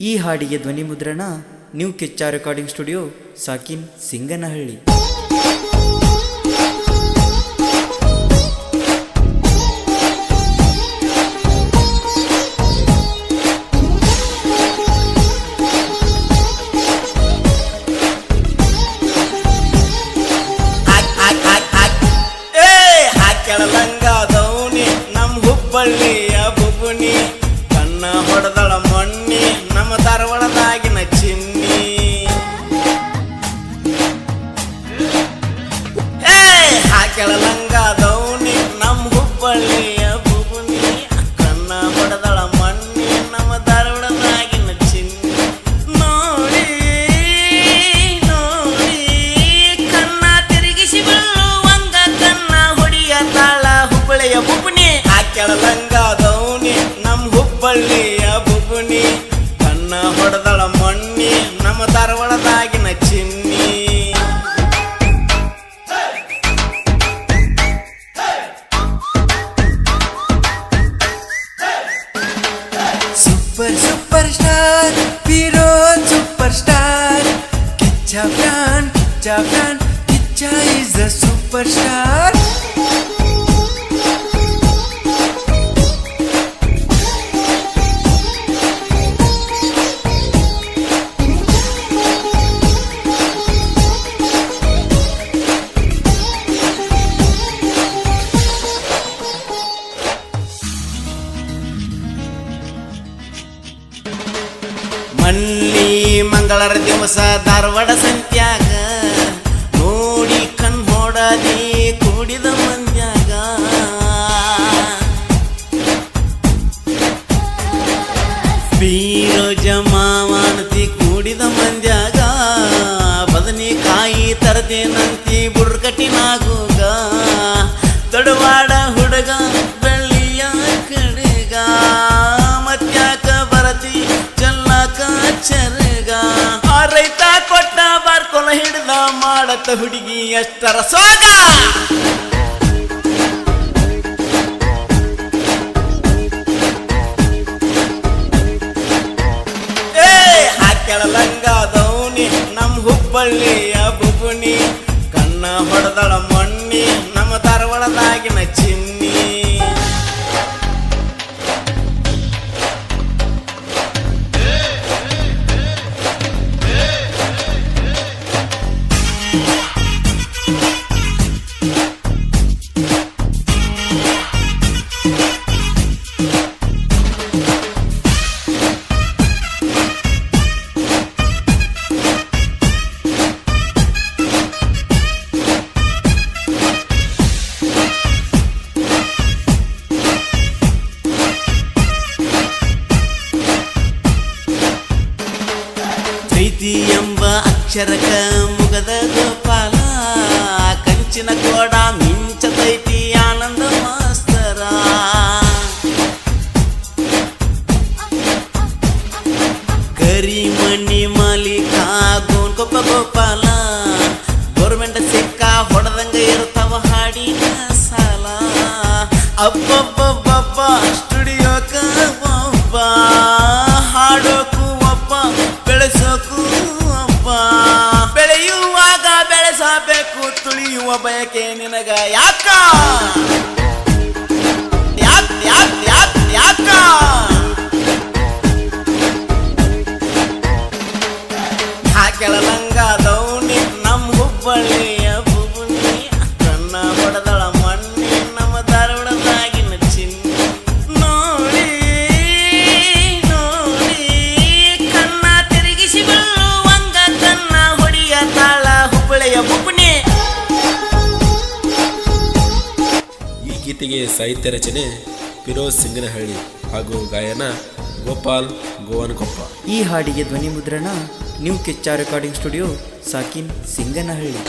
ಈ ಹಾಡಿಗೆ ಧ್ವನಿ ಮುದ್ರಣ new Kichcha recording studio ಸಾಕಿನ್ Singanahalli. Kicha Brand, Kicha Kicha is a superstar. ಮಂಗಳರ ದಿವಸ ಧಾರವಾಡ ಸಂತ್ಯಾಗ. ನೋಡಿ ಕಣ್ ಹೊಡದಿ ಕೂಡಿದ ಮಂದ್ಯಾಗ. ಬೀರೋಜ ಮಾವಾನತಿ ಕೂಡಿದ ಮಂದ್ಯಾಗ. ಬದನೆಕಾಯಿ ತರದೇನಂತಿ ಬುಡ್ಕಟ್ಟಿನಾಗೂಗ ತಡವಾಡ ಮಾಡತ್ತ ಹುಡುಗಿ ಎಷ್ಟರ ಸೋಗ? ಏ ಆ ಲಂಗ ದೌನಿ ನಮ್ಮ ಹುಬ್ಬಳ್ಳಿಯ ಬುಗುಣಿ, ಕಣ್ಣ ಹೊಡೆದಳ ಮಣ್ಣಿ, ನಮ್ಮ ಧಾರವಾಡದಾಗಿನ ಚಿನ್ನಿ ಅಕ್ಷರಕ ಮುಗದ ಗೋಪಾಲ ಕಂಚಿನ ಕೋಡ ಮಿಂಚತೈತಿ ಆನಂದ ಮಾಸ್ತರ. ಕರಿಮಣಿ ಮಾಲೀಕ ಗೋನ್ಕೊಪ್ಪ ಗೋಪಾಲ. ಗೌರ್ಮೆಂಟ್ ಸಿಕ್ಕ ಹೊಡೆದಂಗ ಇರ್ತಾವ ಹಾಡಿನ ಸಾಲ. ಅಬ್ಬಬ್ಬಬ್ಬಬ್ಬ ಬಯಕೆ ಗೀತೆಗೆ ಸಾಹಿತ್ಯ ರಚನೆ ಫಿರೋಜ್ ಸಿಂಗನಹಳ್ಳಿ ಹಾಗೂ ಗಾಯನ ಗೋಪಾಲ್ ಗೋವನಕೊಪ್ಪ. ಈ ಹಾಡಿಗೆ ಧ್ವನಿ ಮುದ್ರಣ ನ್ಯೂ ಕೆಚ್ಚಾ ರೆಕಾರ್ಡಿಂಗ್ ಸ್ಟುಡಿಯೋ ಸಾಕಿನ್ ಸಿಂಗನಹಳ್ಳಿ.